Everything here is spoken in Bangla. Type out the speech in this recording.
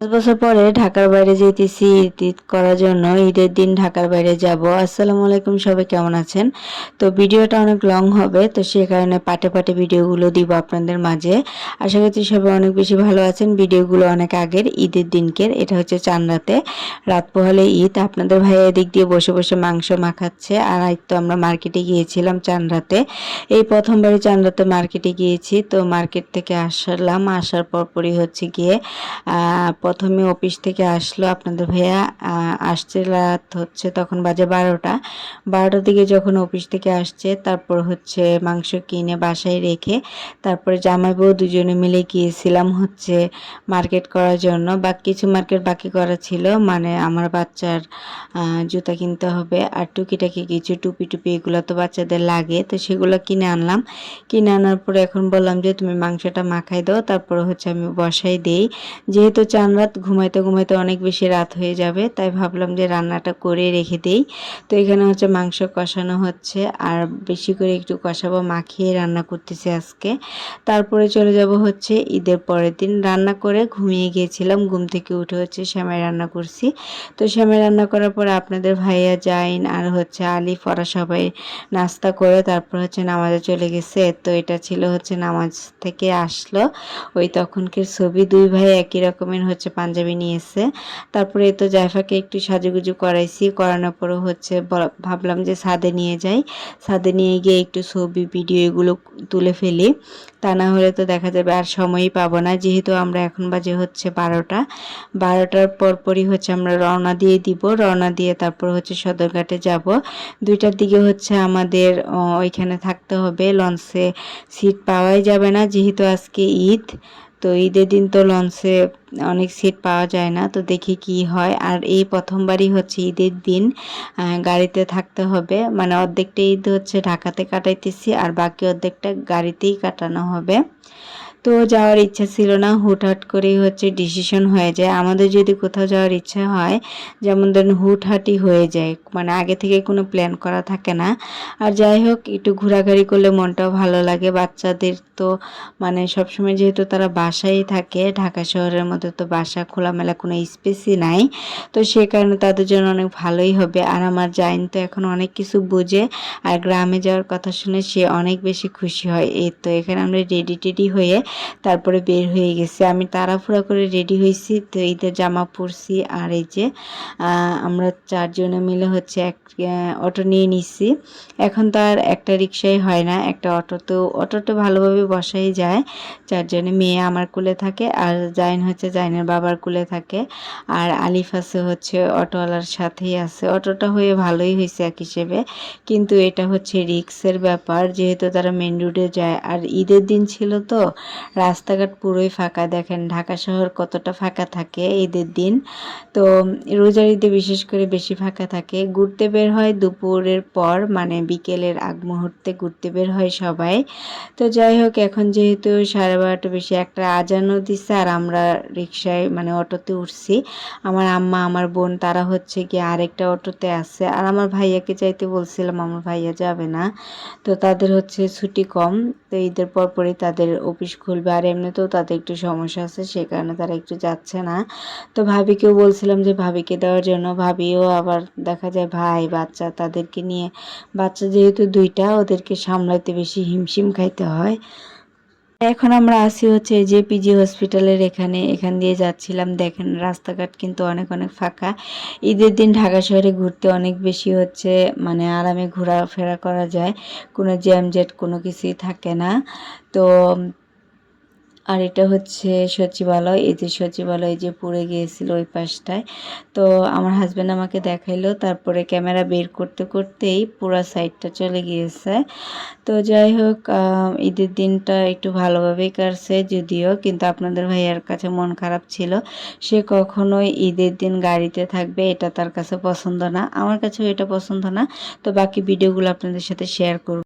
পাঁচ বছর পরে ঢাকার বাইরে যেতেছি, ঈদ ঈদ করার জন্য। ঈদের দিন ঢাকার বাইরে যাব। আসসালামু আলাইকুম, সবাই কেমন আছেন? তো ভিডিওটা অনেক লং হবে, তো সে কারণে পাটে পাটে ভিডিওগুলো দিব আপনাদের মাঝে। আশা করছি সবাই অনেক বেশি ভালো আছেন। ভিডিওগুলো অনেক আগের, ঈদের দিনকের। এটা হচ্ছে চান রাতে। পোহালে ঈদ। আপনাদের ভাইয়া এদিক দিয়ে বসে বসে মাংস মাখাচ্ছে। আর আজ তো আমরা মার্কেটে গিয়েছিলাম চান রাতে। এই প্রথমবারই চান মার্কেটে গিয়েছি। তো মার্কেট থেকে আসলাম। আসার পরপরই হচ্ছে গিয়ে প্রথমে অফিস থেকে আসলো আপনাদের ভাইয়া আসছে রাত হচ্ছে তখন বাজে বারোটা। বারোটার দিকে যখন অফিস থেকে আসছে, তারপর হচ্ছে মাংস কিনে বাসায় রেখে তারপরে জামাই বউ দুজনে মিলে গিয়েছিলাম হচ্ছে মার্কেট করার জন্য। বা কিছু মার্কেট বাকি করা ছিল মানে আমার বাচ্চার জুতা কিনতে হবে আর টুকিটাকি কিছু টুপি টুপি এগুলো তো বাচ্চাদের লাগে, তো সেগুলো কিনে আনলাম। কিনে আনার পরে এখন বললাম যে, তুমি মাংসটা মাখাই দাও, তারপরে হচ্ছে আমি বসাই দেই। যেহেতু চান রাত ঘুমাইতে ঘুমাইতে অনেক বেশি রাত হয়ে যাবে, তাই ভাবলাম যে রান্নাটা করে রেখে দেই। তো এখানে হচ্ছে মাংস কষানো হচ্ছে, আর বেশি করে একটু কষাবো, মাখিয়ে রান্না করতেছি আজকে। তারপরে চলে যাব হচ্ছে ঈদের পরের দিন। রান্না করে ঘুমিয়ে গিয়েছিলাম, ঘুম থেকে উঠে হচ্ছে শ্যামাই রান্না করছি। তো শ্যামাই রান্না করার পরে আপনাদের ভাইয়া জাইন আর হচ্ছে আলি, ফরা সবাই নাস্তা করে তারপর হচ্ছে নামাজে চলে গেছে। তো এটা ছিল হচ্ছে নামাজ থেকে আসলো। ওই তখনকার ছবি, দুই ভাই একই রকমের হচ্ছে পাঞ্জাবি নিয়েছে। তারপরে এই তো জায়ফাকে একটু সাজুগুজু করাইছি। করানোর পরে হচ্ছে ভাবলাম যে ছাদে নিয়ে যাই। ছাদে নিয়ে গিয়ে একটু ছবি, ভিডিও এগুলো তুলে ফেলি। তা না হলে তো দেখা যাবে আর সময়ই পাবো না। যেহেতু আমরা এখন বাজে হচ্ছে বারোটা। বারোটার পরপরই হচ্ছে আমরা রওনা দিয়ে দিব। রওনা দিয়ে তারপর হচ্ছে সদরঘাটে যাব। দুইটার দিকে হচ্ছে আমাদের ওইখানে থাকতে হবে। লঞ্চে সিট পাওয়াই যাবে না। যেহেতু আজকে ঈদ তো ঈদের দিন তো লঞ্চে অনেক সিট পাওয়া যায় না, তো দেখি কি হয়। আর এই প্রথমবারই হচ্ছে ঈদের দিন গাড়িতে থাকতে হবে। মানে অর্ধেকটা ঈদ হচ্ছে ঢাকাতে কাটাইতেছি, আর বাকি অর্ধেকটা গাড়িতেই কাটানো হবে। তো যাওয়ার ইচ্ছা ছিল না, হুটহাট করেই হচ্ছে ডিসিশন হয়ে যায়। আমাদের যদি কোথাও যাওয়ার ইচ্ছা হয়, যেমন ধরুন হুটহাটি হয়ে যায় মানে আগে থেকে কোনো প্ল্যান করা থাকে না। আর যাই হোক, একটু ঘোরাঘুরি করলে মনটাও ভালো লাগে। বাচ্চাদের তো মানে সবসময় যেহেতু তারা বাসায় থাকে, ঢাকা শহরের মধ্যে তো বাসা খোলামেলা কোনো স্পেসই নাই। তো সে কারণে তাদের জন্য অনেক ভালোই হবে। আর আমার জাইন তো এখন অনেক কিছু বুঝে, আর গ্রামে যাওয়ার কথা শুনে সে অনেক বেশি খুশি হয়। এই তো এখানে আমরা রেডি টেডি হয়ে তারপরে বের হয়ে গেছে। আমি তাড়াহুড়া করে রেডি হয়েছি। তো ঈদের জামা পরছি আর এই যে আমরা চারজনে মিলে হচ্ছে এক অটো নিয়ে নিচ্ছি এখন তো আর একটা রিক্সাই হয় না, একটা অটো। অটোতে অটোতে ভালোভাবে বসাই যায়। চারজনে মেয়ে আমার কুলে থাকে আর জাইন হচ্ছে জাইনের বাবার কুলে থাকে। আর আলিফ আছে হচ্ছে অটোওয়ালার সাথেই আছে। অটোটা হয়ে ভালোই হয়েছে এক হিসেবে। কিন্তু এটা হচ্ছে রিক্সের ব্যাপার। যেহেতু তারা মেন রোডে যায়। আর ঈদের দিন ছিল তো রাস্তাঘাট পুরোই ফাঁকা। দেখেন ঢাকা শহর কতটা ফাঁকা থাকে ঈদের দিন। তো রোজার ঈদে বিশেষ করে বেশি ফাঁকা থাকে। ঘুরতে বের হয় দুপুরের পর মানে বিকেলের আগ মুহূর্তে ঘুরতে বের হয় সবাই। তো যাই হোক, এখন যেহেতু সাড়ে বারোটা বেশি, একটা আজানও দিচ্ছে আর আমরা রিক্সায় মানে অটোতে উঠছি। আমার আম্মা, আমার বোন, তারা হচ্ছে কি আরেকটা অটোতে আছে। আর আমার ভাইয়াকে চাইতে বলছিলাম, আমার ভাইয়া যাবে না। তো তাদের হচ্ছে ছুটি কম। তো ঈদের পর পরই তাদের অফিস খুলবে। আর এমনিতেও তাদের একটু সমস্যা আছে, সে কারণে তারা একটু যাচ্ছে না। তো ভাবিকেও বলছিলাম যে ভাবিকে দেওয়ার জন্য। ভাবিও আবার দেখা যায় ভাই, বাচ্চা তাদেরকে নিয়ে, বাচ্চা যেহেতু দুইটা, ওদেরকে সামলাইতে বেশি হিমশিম খাইতে হয়। এখন আমরা আসি হচ্ছে যে পিজি হসপিটালের এখানে। এখান দিয়ে যাচ্ছিলাম। দেখেন, রাস্তাঘাট কিন্তু অনেক অনেক ফাঁকা। ঈদের দিন ঢাকা শহরে ঘুরতে অনেক বেশি হচ্ছে মানে আরামে ঘোরাফেরা করা যায়। কোনো জ্যামজেট কোনো কিছুই থাকে না। তো আর এটা হচ্ছে সচিবালয়। এই যে সচিবালয় যে পড়ে গিয়েছিল ওই পাশটায়। তো আমার হাজব্যান্ড আমাকে দেখাইলো, তারপরে ক্যামেরা বের করতে করতেই পুরো সাইডটা চলে গিয়েছে। তো যাই হোক ঈদের দিনটা একটু ভালোভাবেই কাটছে যদিও, কিন্তু আপনাদের ভাইয়ার কাছে মন খারাপ ছিল। সে কখনোই ঈদের দিন গাড়িতে থাকবে, এটা তার কাছে পছন্দ না। আমার কাছেও এটা পছন্দ না। তো বাকি ভিডিওগুলো আপনাদের সাথে শেয়ার করব।